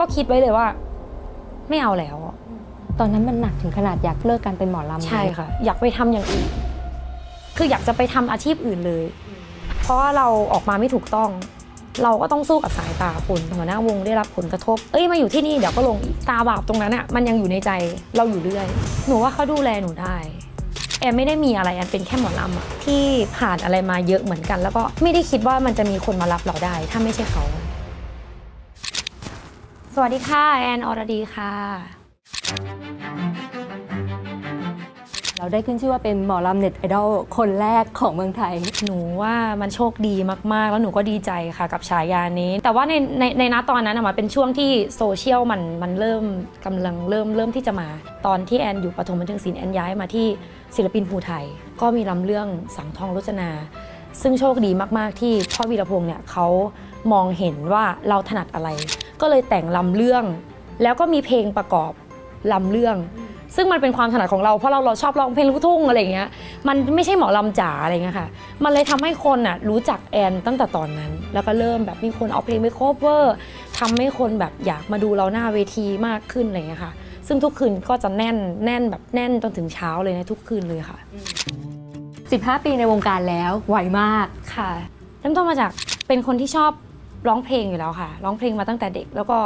ก็คิดไว้เลยว่า ไม่เอาแล้วอะตอนนั้นมันหนักถึงขนาดอยากเลิกการเป็นหมอลำใช่ค่ะ อยากไปทำอย่างอื่น คืออยากจะไปทำอาชีพอื่นเลย เพราะว่าเราออกมาไม่ถูกต้อง เราก็ต้องสู้กับสายตาคนหัวหน้าวงได้รับผลกระทบ เอ้ยมาอยู่ที่นี่เดี๋ยวก็ลงอีกตาบาปตรงนั้นอะมันยังอยู่ในใจเราอยู่เรื่อยหนูว่าเขาดูแลหนูได้แอนไม่ได้มีอะไรแอนเป็นแค่หมอลำอะที่ผ่านอะไรมาเยอะเหมือนกัน แล้วก็ไม่ได้คิดว่ามันจะมีคนมารับเราได้ ถ้าไม่ใช่เขา สวัสดีค่ะ แอนอรดีค่ะ เราได้ขึ้นชื่อว่าเป็นหมอลำเน็ตไอดอลคนแรกของเมืองไทย หนูว่ามันโชคดีมาก ๆ แล้วหนูก็ดีใจค่ะ กับฉายานี้ แต่ว่าในในในณตอนนั้นอะมันเป็นช่วงที่โซเชียลมันมันเริ่มกำลังเริ่มเริ่มที่จะมา ตอนที่แอนอยู่ปฐมบันเทิงศิลป์แอนย้ายมาที่ศิลปินภูไทย ก็มีลำเรื่องสังทองรจนา ซึ่งโชคดีมาก ๆ ที่พ่อวีรพงษ์เนี่ยเขามองเห็นว่าเราถนัดอะไร ก็เลยแต่งลำเรื่อง แล้วก็มีเพลงประกอบลำเรื่อง ซึ่งมันเป็นความถนัดของเราเพราะเราเราชอบร้องเพลงลูกทุ่งอะไรอย่างเงี้ยมันไม่ใช่หมอลำจ๋าอะไรเงี้ยค่ะมันเลยทำให้คนอะรู้จักแอนตั้งแต่ตอนนั้น แล้วก็เริ่มแบบมีคนเอาเพลงไปโคเวอร์ทำให้คนแบบอยากมาดูเราหน้าเวทีมากขึ้นอะไรเงี้ยค่ะ ซึ่งทุกคืนก็จะแน่นแน่นแบบแน่นจนถึงเช้าเลยนะทุกคืนเลยค่ะ 15 ปีในวงการแล้วไวมากค่ะเริ่มต้นมาจากเป็นคนที่ชอบ ร้องเพลงอยู่แล้วค่ะ ร้องเพลงมาตั้งแต่เด็ก แล้วก็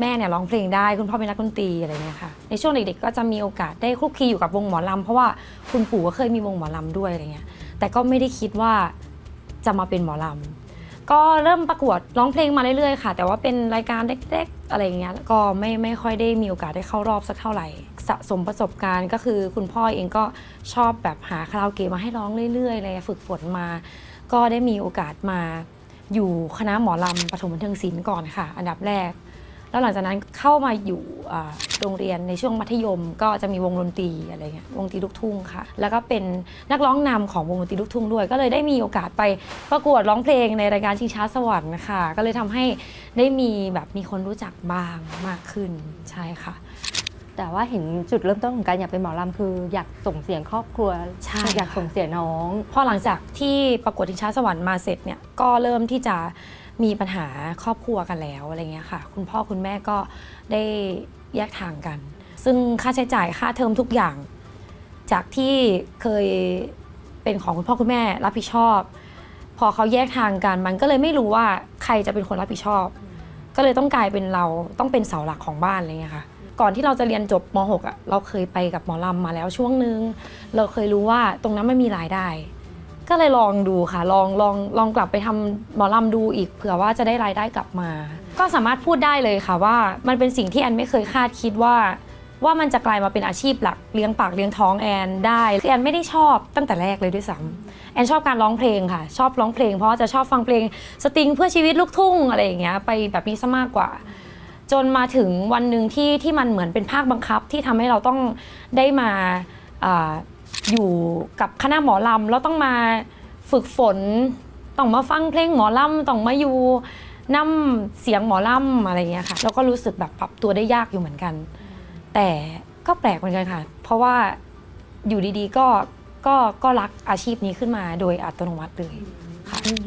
แม่เนี่ยร้องเพลงได้คุณพ่อเป็นนักดนตรีอะไรเงี้ยค่ะในช่วงเด็กๆก็จะมีโอกาสได้คลุกคลีอยู่กับวงหมอลำเพราะว่าคุณปู่ก็เคยมีวงหมอลำด้วยอะไรเงี้ยแต่ก็ไม่ได้คิดว่าจะมาเป็นหมอลำก็เริ่มประกวดร้องเพลงมาเรื่อยๆค่ะ แต่ว่าเป็นรายการเล็กๆอะไรเงี้ยก็ไม่ไม่ค่อยได้มีโอกาสได้เข้ารอบสักเท่าไหร่ สะสมประสบการณ์ก็คือคุณพ่อเองก็ชอบแบบหาคาราโอเกะมาให้ร้องเรื่อยๆอะไรฝึกฝนมา ก็ได้มีโอกาสมา อยู่คณะหมอลำปฐมบันเทิงศิลป์ก่อนค่ะ อันดับแรก แล้วหลังจากนั้นเข้ามาอยู่โรงเรียนในช่วงมัธยมก็จะมีวงดนตรีอะไรเงี้ยวงดนตรีลูกทุ่งค่ะ แล้วก็เป็นนักร้องนำของวงดนตรีลูกทุ่งด้วย ก็เลยได้มีโอกาสไปประกวดร้องเพลงในรายการชิงช้าสวรรค์ค่ะ ก็เลยทำให้ได้มีแบบมีคนรู้จักบ้างมากขึ้นใช่ค่ะ แต่ว่าเห็นจุดเริ่มต้นของการอยากเป็นหมอลำคือ อยากส่งเสียงครอบครัวใช่ อยากส่งเสียงน้อง พอหลังจากที่ประกวดชิงช้าสวรรค์มาเสร็จเนี่ยก็เริ่มที่จะมีปัญหาครอบครัวกันแล้วอะไรเงี้ยค่ะ คุณพ่อคุณแม่ก็ได้แยกทางกัน ซึ่งค่าใช้จ่ายค่าเทอมทุกอย่าง จากที่เคยเป็นของคุณพ่อคุณแม่รับผิดชอบ พอเขาแยกทางกันมันก็เลยไม่รู้ว่าใครจะเป็นคนรับผิดชอบ ก็เลยต้องกลายเป็นเราต้องเป็นเสาหลักของบ้านอะไรเงี้ยค่ะ ก่อนที่เราจะเรียนจบม .6 อะเราเคยไปกับหมอลำมาแล้วช่วงนึง เราเคยรู้ว่าตรงนั้นไม่มีรายได้ ก็เลยลองดูค่ะ ลองลองลองกลับไปทำหมอลำดูอีกเผื่อว่าจะได้รายได้กลับมา ก็สามารถพูดได้เลยค่ะว่ามันเป็นสิ่งที่แอนไม่เคยคาดคิดว่า ว่ามันจะกลายมาเป็นอาชีพหลักเลี้ยงปากเลี้ยงท้องแอนได้คือแอนไม่ได้ชอบตั้งแต่แรกเลยด้วยซ้ำแอนชอบการร้องเพลงค่ะ ชอบร้องเพลง เพราะจะชอบฟังเพลงสตริงเพื่อชีวิตลูกทุ่งอะไรอย่างเงี้ยไปแบบนี้ซะมากกว่า จนมาถึงวันหนึ่งที่ที่มันเหมือนเป็นภาคบังคับที่ทำให้เราต้องได้มาอาอยู่กับคณะหมอลำแล้วต้องมาฝึกฝน ต้องมาฟังเพลงหมอลำต้องมาอยู่นำเสียงหมอลำอะไรเงี้ยค่ะแล้วก็รู้สึกแบบปรับตัวได้ยากอยู่เหมือนกัน แต่ก็แปลกเหมือนกันค่ะ เพราะว่าอยู่ดีๆก็ก็ก็รักอาชีพนี้ขึ้นมาโดยอัตโนมัติเลย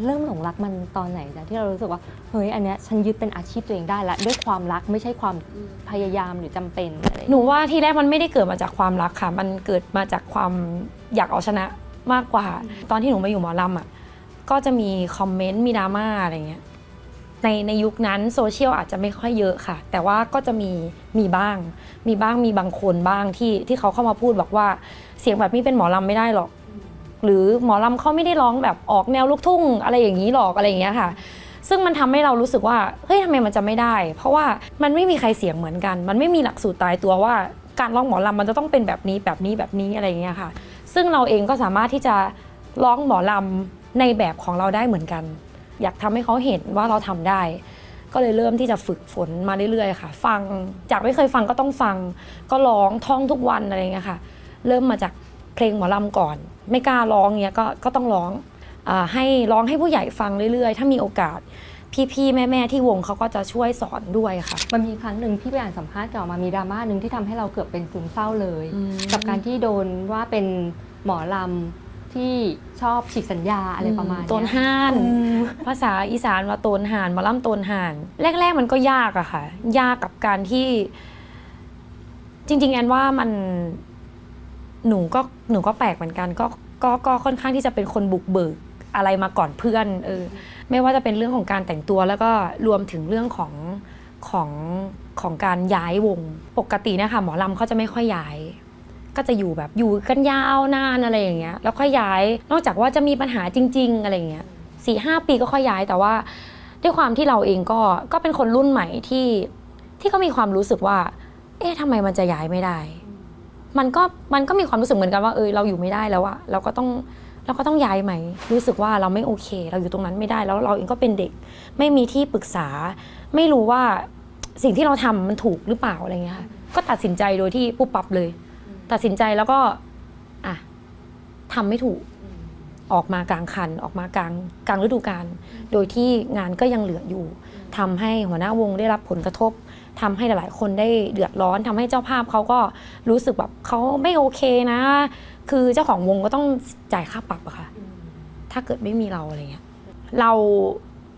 เริ่มหลงรักมันตอนไหนจ๊ะที่เรารู้สึกว่าเฮ้ยอันเนี้ยฉันยึดเป็นอาชีพตัวเองได้ละด้วยความรักไม่ใช่ความพยายามหรือจำเป็นอะไรหนูว่าที่แรกมันไม่ได้เกิดมาจากความรักค่ะ มันเกิดมาจากความอยากเอาชนะมากกว่า ตอนที่หนูมาอยู่หมอลำอะก็จะมีคอมเมนต์มีดราม่าอะไรเงี้ยในในยุคนั้นโซเชียลอาจจะไม่ค่อยเยอะค่ะ แต่ว่าก็จะมีมีบ้าง มีบ้างมีบางคนบ้างที่ที่เขาเข้ามาพูดบอกว่าเสียงแบบนี้เป็นหมอลำไม่ได้หรอก หรือหมอลำเขาไม่ได้ร้องแบบออกแนวลูกทุ่ง อะไรอย่างนี้หรอกอะไรอย่างเงี้ยค่ะ ซึ่งมันทำให้เรารู้สึกว่าเฮ้ยทำไมมันจะไม่ได้ เพราะว่ามันไม่มีใครเสียงเหมือนกัน มันไม่มีหลักสูตรตายตัวว่าการร้องหมอลำมันจะต้องเป็นแบบนี้แบบนี้แบบนี้อะไรอย่างเงี้ยค่ะ ซึ่งเราเองก็สามารถที่จะร้องหมอลำในแบบของเราได้เหมือนกัน อยากทำให้เขาเห็นว่าเราทำได้ ก็เลยเริ่มที่จะฝึกฝนมาเรื่อยๆค่ะ ฟังจากไม่เคยฟังก็ต้องฟัง ก็ร้องท่องทุกวันอะไรอย่างเงี้ยค่ะ เริ่มมาจาก เพลงหมอลำก่อน ไม่กล้าร้องเงี้ยก็ก็ต้องร้องอาให้ร้องให้ผู้ใหญ่ฟังเรื่อยๆ ถ้ามีโอกาสพี่ๆแม่ๆที่วงเขาก็จะช่วยสอนด้วยค่ะ มันมีครั้งหนึ่งที่ไปอ่านสัมภาษณ์เก่ามามีดราม่าหนึ่งที่ทำให้เราเกือบเป็นซึมเศร้าเลยอืมกับการที่โดนว่าเป็นหมอลที่ชอบฉีกสัญญาอะไรประมาณเยโตนห่านอืมภาษาอีสานว่าโตนห่านหมาล่ำโตนห่านแรก ๆ มันก็ยากอะค่ะ ยากกับการที่ จริง ๆ แอนว่ามัน หนูก็หนูก็แปลกเหมือนกันก็ก็ก็ค่อนข้างที่จะเป็นคนบุกเบิกอะไรมาก่อนเพื่อนเออไม่ว่าจะเป็นเรื่องของการแต่งตัวแล้วก็รวมถึงเรื่องของของของการย้ายวงปกตินะคะหมอลำเขาจะไม่ค่อยย้าย ก็จะอยู่แบบอยู่กันยาวนานอะไรอย่างเงี้ยแล้วค่อยย้าย นอกจากว่าจะมีปัญหาจริง ๆ อะไรอย่างเงี้ยสี่ห้าปีก็ค่อยย้ายแต่ว่า ด้วยความที่เราเองก็ก็เป็นคนรุ่นใหม่ที่ที่ก็มีความรู้สึกว่า เอ๊ะทำไมมันจะย้ายไม่ได้ มันก็มันก็มีความรู้สึกเหมือนกันว่าเออเราอยู่ไม่ได้แล้วอะเราก็ต้องเราก็ต้องย้ายไหม รู้สึกว่าเราไม่โอเค เราอยู่ตรงนั้นไม่ได้แล้วเราเองก็เป็นเด็ก ไม่มีที่ปรึกษา ไม่รู้ว่าสิ่งที่เราทำมันถูกหรือเปล่าอะไรเงี้ยค่ะก็ตัดสินใจโดยที่ปุ๊บปับเลย ตัดสินใจแล้วก็อะทำไม่ถูกออกมากลางคันออกมากลางกลางฤดูกาลโดยที่งานก็ยังเหลืออยู่ทำให้หัวหน้าวงได้รับผลกระทบ ทำให้หลายๆ คนได้เดือดร้อนทำให้เจ้าภาพเขาก็รู้สึกแบบเขาไม่โอเคนะ คือเจ้าของวงก็ต้องจ่ายค่าปรับอะค่ะ ถ้าเกิดไม่มีเราอะไรเงี้ยเรา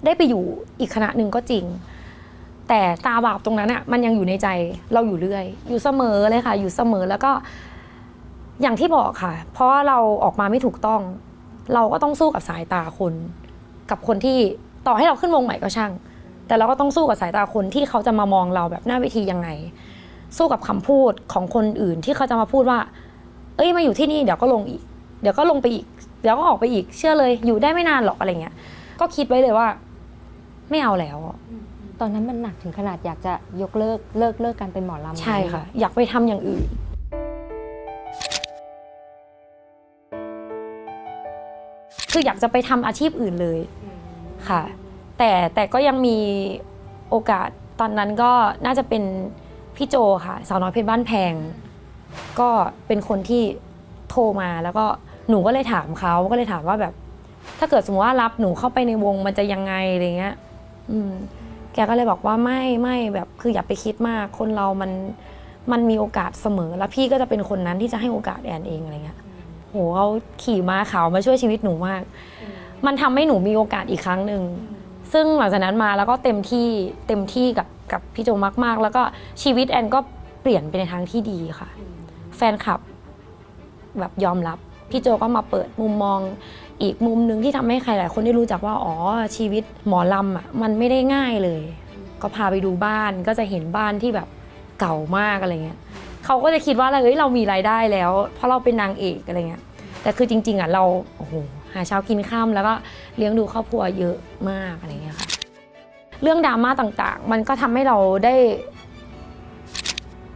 ได้ไปอยู่อีกคณะหนึ่งก็จริง แต่ตาบาปตรงนั้นอะมันยังอยู่ในใจเราอยู่เรื่อย อยู่เสมอเลยค่ะ อยู่เสมอแล้วก็อย่างที่บอกค่ะ เพราะว่าเราออกมาไม่ถูกต้อง เราก็ต้องสู้กับสายตาคน กับคนที่ต่อให้เราขึ้นวงใหม่ก็ช่าง แต่เราก็ต้องสู้กับสายตาคนที่เขาจะมามองเราแบบหน้าเวทียังไง สู้กับคำพูดของคนอื่นที่เขาจะมาพูดว่า เอ้ยมาอยู่ที่นี่เดี๋ยวก็ลงอีก เดี๋ยวก็ลงไปอีก เดี๋ยวก็ออกไปอีกเชื่อเลย อยู่ได้ไม่นานหรอกอะไรเงี้ย ก็คิดไว้เลยว่า ไม่เอาแล้ว ตอนนั้นมันหนักถึงขนาดอยากจะยกเลิกเลิกเลิกการเป็นหมอลำใช่ค่ะ อยากไปทำอย่างอื่นคืออยากจะไปทำอาชีพอื่นเลยค่ะ แต่แต่ก็ยังมีโอกาสตอนนั้นก็น่าจะเป็นพี่โจค่ะ สาวน้อยเพชรบ้านแพง ก็เป็นคนที่โทรมาแล้วก็หนูก็เลยถามเขาก็เลยถามว่าแบบ ถ้าเกิดสมมติว่ารับหนูเข้าไปในวงมันจะยังไงอะไรเงี้ย อืม แกก็เลยบอกว่าไม่ไม่แบบคืออย่าไปคิดมาก คนเรามันมันมีโอกาสเสมอ แล้วพี่ก็จะเป็นคนนั้นที่จะให้โอกาสแอนเองอะไรเงี้ยโหเขาขี่ม้าขาวมาช่วยชีวิตหนูมาก มันทำให้หนูมีโอกาสอีกครั้งหนึ่ง ซึ่งหลังจากนั้นมาแล้วก็เต็มที่เต็มที่กับกับพี่โจมาก ๆ แล้วก็ชีวิตแอนก็เปลี่ยนไปในทางที่ดีค่ะ แฟนคลับแบบยอมรับพี่โจก็มาเปิดมุมมองอีกมุมหนึ่งที่ทำให้ใครหลายคนได้รู้จักว่าอ๋อชีวิตหมอลำอะมันไม่ได้ง่ายเลย ก็พาไปดูบ้านก็จะเห็นบ้านที่แบบเก่ามากอะไรเงี้ยเขาก็จะคิดว่าเฮ้ยเรามีรายได้แล้ว เพราะเราเป็นนางเอกอะไรเงี้ยแต่คือจริง ๆอะเราโอ้โห หาเช้ากินข้ามแล้วก็เลี้ยงดูครอบครัวเยอะมากอะไรเงี้ยค่ะ เรื่องดราม่าต่างๆ มันก็ทำให้เราได้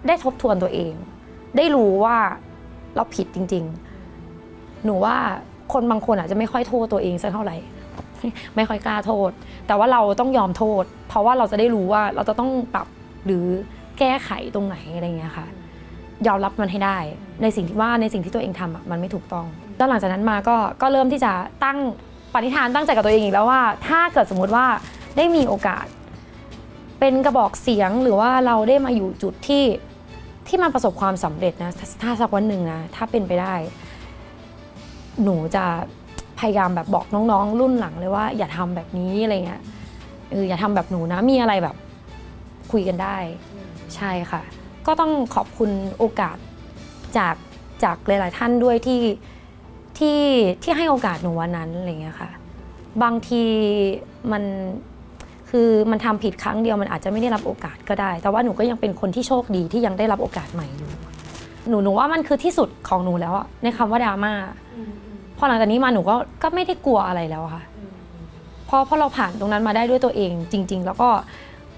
ได้ทบทวนตัวเอง ได้รู้ว่าเราผิดจริง ๆ หนูว่าคนบางคนอาจจะไม่ค่อยโทษตัวเองสักเท่าไหร่ไม่ค่อยกล้าโทษ แต่ว่าเราต้องยอมโทษ เพราะว่าเราจะได้รู้ว่าเราจะต้องปรับหรือแก้ไขตรงไหนอะไรเงี้ยค่ะ ยอมรับมันให้ได้ ในสิ่งที่ว่าในสิ่งที่ตัวเองทำอะมันไม่ถูกต้องแล้วหลังจากนั้นมาก็ก็เริ่มที่จะตั้งปณิธานตั้งใจกับตัวเองอีกแล้วว่า ถ้าเกิดสมมุติว่าได้มีโอกาส เป็นกระบอกเสียงหรือว่าเราได้มาอยู่จุดที่ที่มันประสบความสำเร็จนะถ้าถ้าสักวันหนึ่งนะถ้าเป็นไปได้ หนูจะพยายามแบบบอกน้องๆ รุ่นหลังเลยว่า อย่าทำแบบนี้อะไรเงี้ยเอออย่าทำแบบหนูนะมีอะไรแบบคุยกันได้ ใช่ค่ะ ก็ต้องขอบคุณโอกาสจากจากหลาย ๆ ท่านด้วยที่ที่ที่ให้โอกาสหนูวันนั้นอะไรเงี้ยค่ะ บางทีมันคือมันทำผิดครั้งเดียวมันอาจจะไม่ได้รับโอกาสก็ได้ แต่ว่าหนูก็ยังเป็นคนที่โชคดีที่ยังได้รับโอกาสใหม่อยู่หนูหนูว่ามันคือที่สุดของหนูแล้วอะในคำว่าดราม่าพอหลังจากนี้มาหนูก็ก็ไม่ได้กลัวอะไรแล้วอะค่ะเพราะเพราะเราผ่านตรงนั้นมาได้ด้วยตัวเองจริง ๆ แล้วก็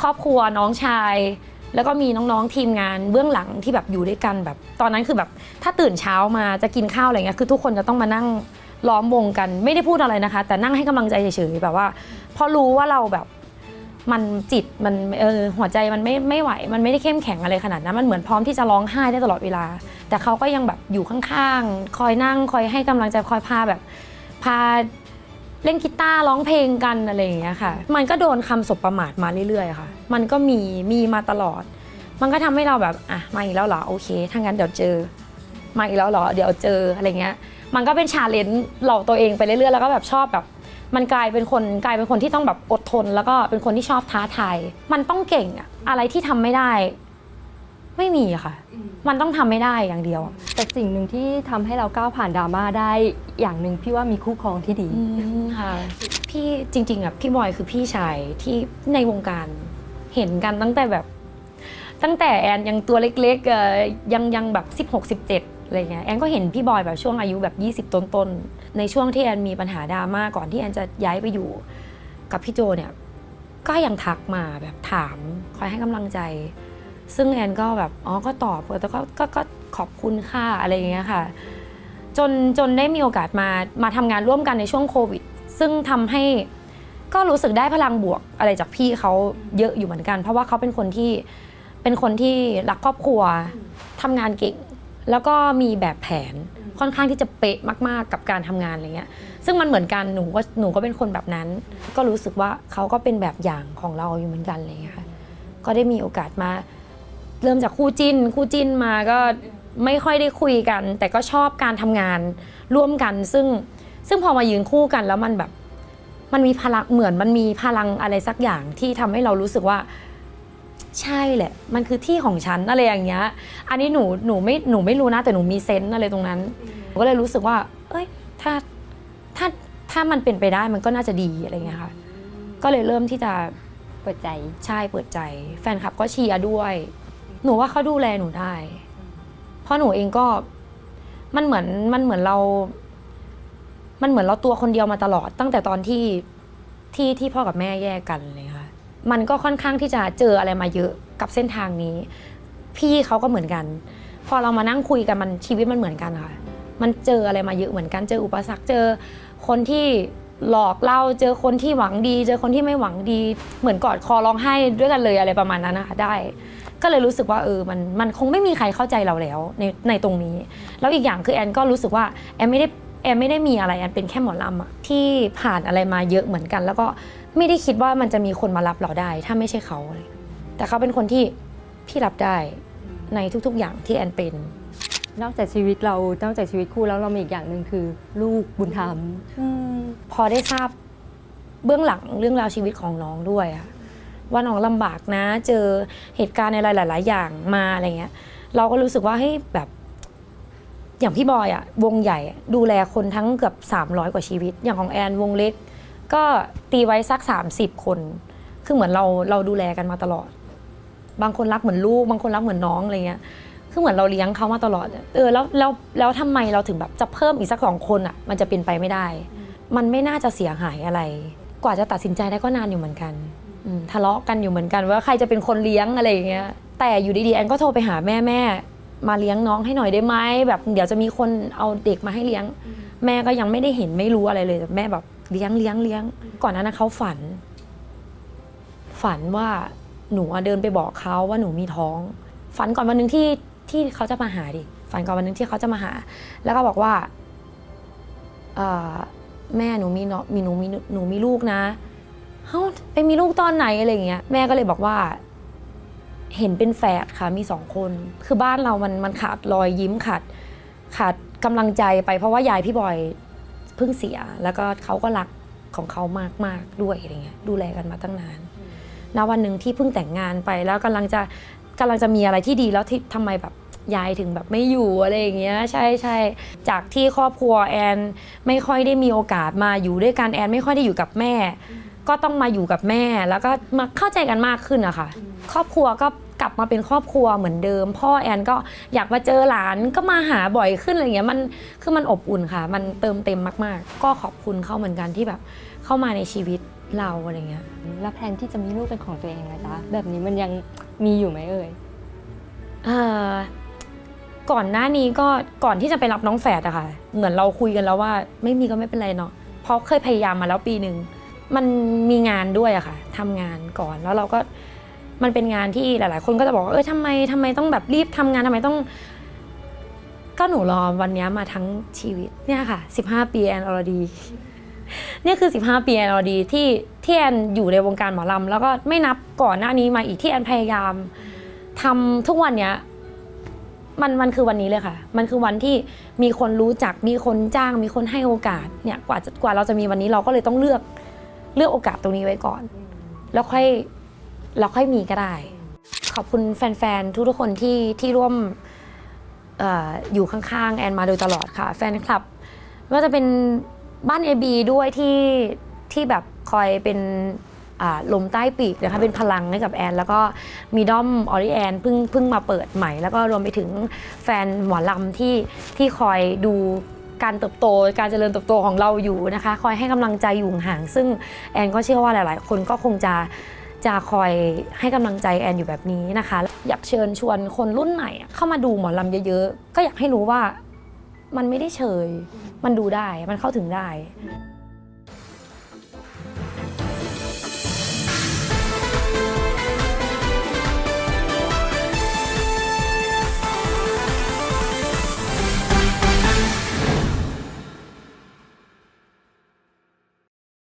ครอบครัวน้องชาย แล้วก็มีน้องๆทีมงานเบื้องหลังที่แบบอยู่ด้วยกันแบบ ตอนนั้นคือแบบถ้าตื่นเช้ามาจะกินข้าวอะไรเงี้ยคือทุกคนจะต้องมานั่งล้อมวงกันไม่ได้พูดอะไรนะคะ แต่นั่งให้กำลังใจเฉยๆแบบว่าพราะรู้ว่าเราแบบมันจิตมันเออหัวใจมันไม่ไม่ไหว มันไม่ได้เข้มแข็งอะไรขนาดนั้นมันเหมือนพร้อมที่จะร้องไห้ได้ตลอดเวลา แต่เขาก็ยังแบบอยู่ข้างๆ คอยนั่งคอยให้กำลังใจคอยพาแบบพาเล่นกีตาร์ร้องเพลงกันอะไรอย่างเงี้ยค่ะ มันก็โดนคำสบประมาทมาเรื่อยๆค่ะ มันก็มีมีมาตลอด มันก็ทำให้เราแบบอะมาอีกแล้วเหรอโอเคถ้างั้นเดี๋ยวเจอ มาอีกแล้วเหรอเดี๋ยวเจออะไรเงี้ย มันก็เป็นชาเลนจ์เราตัวเองไปเรื่อยๆแล้วก็แบบชอบแบบ มันกลายเป็นคนกลายเป็นคนที่ต้องแบบอดทน แล้วก็เป็นคนที่ชอบท้าทายมันต้องเก่งอะอะไรที่ทำไม่ได้ ไม่มีอะค่ะ มันต้องทำไม่ได้อย่างเดียวอะแต่สิ่งหนึ่งที่ทำให้เราก้าวผ่านดราม่าได้อย่างหนึ่งพี่ว่ามีคู่ครองที่ดีอืมค่ะพี่จริงๆอะพี่บอยคือพี่ชายที่ในวงการ เห็นกันตั้งแต่แบบ ตั้งแต่แอนยังตัวเล็กๆยังยังแบบ 16 17อะไรเงี้ยแอนก็เห็นพี่บอยแบบช่วงอายุแบบ 20 ต้นๆในช่วงที่แอนมีปัญหาดราม่าก่อนที่แอนจะย้ายไปอยู่ กับพี่โจเนี่ยก็ยังทักมาแบบถามคอยให้กำลังใจ ซึ่งแอนก็แบบอ๋อก็ตอบแต่ก็ก็ก็ขอบคุณค่าอะไรอย่างเงี้ยค่ะ จนจนได้มีโอกาสมามาทำงานร่วมกันในช่วงโควิด ซึ่งทำให้ ก็รู้สึกได้พลังบวกอะไรจากพี่เขาเยอะอยู่เหมือนกัน เพราะว่าเขาเป็นคนที่เป็นคนที่รักครอบครัวทำงานเก่ง แล้วก็มีแบบแผนค่อนข้างที่จะเป๊ะมาก ๆ กับการทำงานอะไรเงี้ย ซึ่งมันเหมือนกัน หนูก็หนูก็เป็นคนแบบนั้น ก็รู้สึกว่าเขาก็เป็นแบบอย่างของเราอยู่เหมือนกันอะไรเงี้ยค่ะ ก็ได้มีโอกาสมา เริ่มจากคู่จิ้น คู่จิ้นมาก็ไม่ค่อยได้คุยกัน แต่ก็ชอบการทำงานร่วมกัน ซึ่งซึ่งพอมายืนคู่กันแล้วมันแบบ มันมีพลังเหมือนมันมีพลังอะไรสักอย่างที่ทำให้เรารู้สึกว่า ใช่แหละ มันคือที่ของฉันอะไรอย่างเงี้ย อันนี้หนูหนูไม่หนูไม่รู้นะแต่หนูมีเซนส์อะไรตรงนั้นก็เลยรู้สึกว่า เอ้ยถ้าถ้าถ้ามันเป็นไปได้มันก็น่าจะดีอะไรเงี้ยค่ะ ก็เลยเริ่มที่จะเปิดใจใช่เปิดใจ แฟนคลับก็เชียร์ด้วย หนูว่าเขาดูแลหนูได้ เพราะหนูเองก็มันเหมือนมันเหมือนเรา มันเหมือนเราตัวคนเดียวมาตลอด ตั้งแต่ตอนที่ที่ที่พ่อกับแม่แยกกันเลยค่ะมันก็ค่อนข้างที่จะเจออะไรมาเยอะกับเส้นทางนี้ พี่เขาก็เหมือนกัน พอเรามานั่งคุยกันมันชีวิตมันเหมือนกันค่ะ มันเจออะไรมาเยอะเหมือนกันเจออุปสรรคเจอคนที่หลอกเราเจอคนที่หวังดี เจอคนที่ไม่หวังดี เหมือนกอดคอร้องไห้ด้วยกันเลยอะไรประมาณนั้นนะคะได้ ก็เลยรู้สึกว่าเออมันมันคงไม่มีใครเข้าใจเราแล้วในในตรงนี้ แล้วอีกอย่างคือแอนก็รู้สึกว่าแอนไม่ได้ แอนไม่ได้มีอะไรแอนเป็นแค่หมอลำอะที่ผ่านอะไรมาเยอะเหมือนกัน แล้วก็ไม่ได้คิดว่ามันจะมีคนมารับเราได้ ถ้าไม่ใช่เขาเลยแต่เขาเป็นคนที่พี่รับได้ในทุกๆอย่างที่แอนเป็น นอกจากชีวิตเรานอกจากชีวิตคู่แล้วเรามีอีกอย่างหนึ่งคือ ลูกบุญธรรมอืมพอได้ทราบเบื้องหลังเรื่องราวชีวิตของน้องด้วยอะว่าน้องลำบากนะ เจอเหตุการณ์ในหลาย ๆ อย่างมาอะไรเงี้ย เราก็รู้สึกว่าเฮ้ยแบบ อย่างพี่บอยอะวงใหญ่ดูแลคนทั้งเกือบ 300 กว่าชีวิต อย่างของแอนวงเล็ก ก็ตีไว้สัก 30 คน คือเหมือนเราเราดูแลกันมาตลอด บางคนรักเหมือนลูก บางคนรักเหมือนน้องอะไรเงี้ยคือเหมือนเราเลี้ยงเขามาตลอดเออแล้วแล้วแล้วทำไมเราถึงแบบจะเพิ่มอีกสักสองคนอะมันจะเป็นไปไม่ได้ มันไม่น่าจะเสียหายอะไร กว่าจะตัดสินใจได้ก็นานอยู่เหมือนกันทะเลาะกันอยู่เหมือนกันว่าใครจะเป็นคนเลี้ยงอะไรอย่างเงี้ยแต่อยู่ดีๆแอนก็โทรไปหาแม่แม่ มาเลี้ยงน้องให้หน่อยได้ไหมแบบเดี๋ยวจะมีคนเอาเด็กมาให้เลี้ยง แม่ก็ยังไม่ได้เห็นไม่รู้อะไรเลยแต่แม่แบบเลี้ยงเลี้ยงเลี้ยง ก่อนหนานั้นเขาฝัน ฝันว่าหนูอะเดินไปบอกเขาว่าหนูมีท้อง ฝันก่อนวันหนึ่งที่ที่เขาจะมาหาดิฝันก่อนวันหนึ่งที่เขาจะมาหา แล้วก็บอกว่าเอ่อแม่หนูมีเนาะมีหนูมีหนูมีลูกนะเฮ้าไปมีลูกตอนไหนอะไรอย่างเงี้ยแม่ก็เลยบอกว่า เห็นเป็นแฝดค่ะมีสองคน คือบ้านเรามันมันขาดรอยยิ้มขาดขาดกำลังใจไปเพราะว่ายายพี่บอยเพิ่งเสีย แล้วก็เขาก็รักของเขามากมากๆด้วยอะไรเงี้ยดูแลกันมาตั้งนานณวันหนึ่งที่เพิ่งแต่งงานไปแล้วกำลังจะกำลังจะมีอะไรที่ดีแล้วที่ทำไมแบบ ยายถึงแบบไม่อยู่อะไรอย่างเงี้ยใช่ใช่จากที่ครอบครัวแอนไม่ค่อยได้มีโอกาสมาอยู่ด้วยกันแอนไม่ค่อยได้อยู่กับแม่ ก็ต้องมาอยู่กับแม่แล้วก็มาเข้าใจกันมากขึ้นอะค่ะ ครอบครัวก็กลับมาเป็นครอบครัวเหมือนเดิม พ่อแอนก็อยากมาเจอหลานก็มาหาบ่อยขึ้นอะไรเงี้ยมันคือมันอบอุ่นค่ะ มันเติมเต็มมากๆ ก็ขอบคุณเขาเหมือนกันที่แบบเข้ามาในชีวิตเราอะไรเงี้ยแล้วแพลนที่จะมีลูกเป็นของตัวเองนะจ๊ะแบบนี้มันยังมีอยู่ไหมเอ่ยเอ่อ ก่อนหน้านี้ก็ก่อนที่จะไปรับน้องแฝดอะค่ะ เหมือนเราคุยกันแล้วว่า ไม่มีก็ไม่เป็นไรเนาะเพราะเคยพยายามมาแล้วปีหนึ่งมันมีงานด้วยอะค่ะทำงานก่อนแล้วเราก็มันเป็นงานที่หลาย ๆ คนก็จะบอกว่าเออทำไมทำไมต้องแบบรีบทำงานทำไมต้อง ก็หนูรอวันนี้มาทั้งชีวิตเนี่ยค่ะ 15 ปีแอนอรดีเนี่ยคือ 15 ปีแอนอรดีที่ที่แอนอยู่ในวงการหมอลำแล้วก็ไม่นับก่อนหน้านี้มาอีกที่แอนพยายามทำทุกวันเนี้ย มันมันคือวันนี้เลยค่ะ มันคือวันที่มีคนรู้จัก มีคนจ้าง มีคนให้โอกาส เนี่ยกว่าจะกว่าเราจะมีวันนี้เราก็เลยต้องเลือกเลือกโอกาสตรงนี้ไว้ก่อน แล้วค่อยเราค่อยมีก็ได้ ขอบคุณแฟนๆ ทุกๆคนที่ที่ร่วมเอออยู่ข้างๆ แอนมาโดยตลอดค่ะ แฟนคลับไม่ว่าจะเป็นบ้าน AB ด้วยที่ที่แบบคอยเป็น ลมใต้ปีกนะคะเป็นพลังให้กับแอน แล้วก็มีด้อมออริแอนเพิ่งเพิ่งมาเปิดใหม่ แล้วก็รวมไปถึงแฟนหมอลำที่ที่คอยดูการเติบโตการเจริญเติบโตของเราอยู่นะคะ คอยให้กำลังใจอยู่ห่างๆซึ่งแอนก็เชื่อว่าหลาย ๆ คนก็คงจะจะคอยให้กำลังใจแอนอยู่แบบนี้นะคะ อยากเชิญชวนคนรุ่นใหม่อะเข้ามาดูหมอลำเยอะ ๆ ก็อยากให้รู้ว่ามันไม่ได้เชย มันดูได้ มันเข้าถึงได้อืม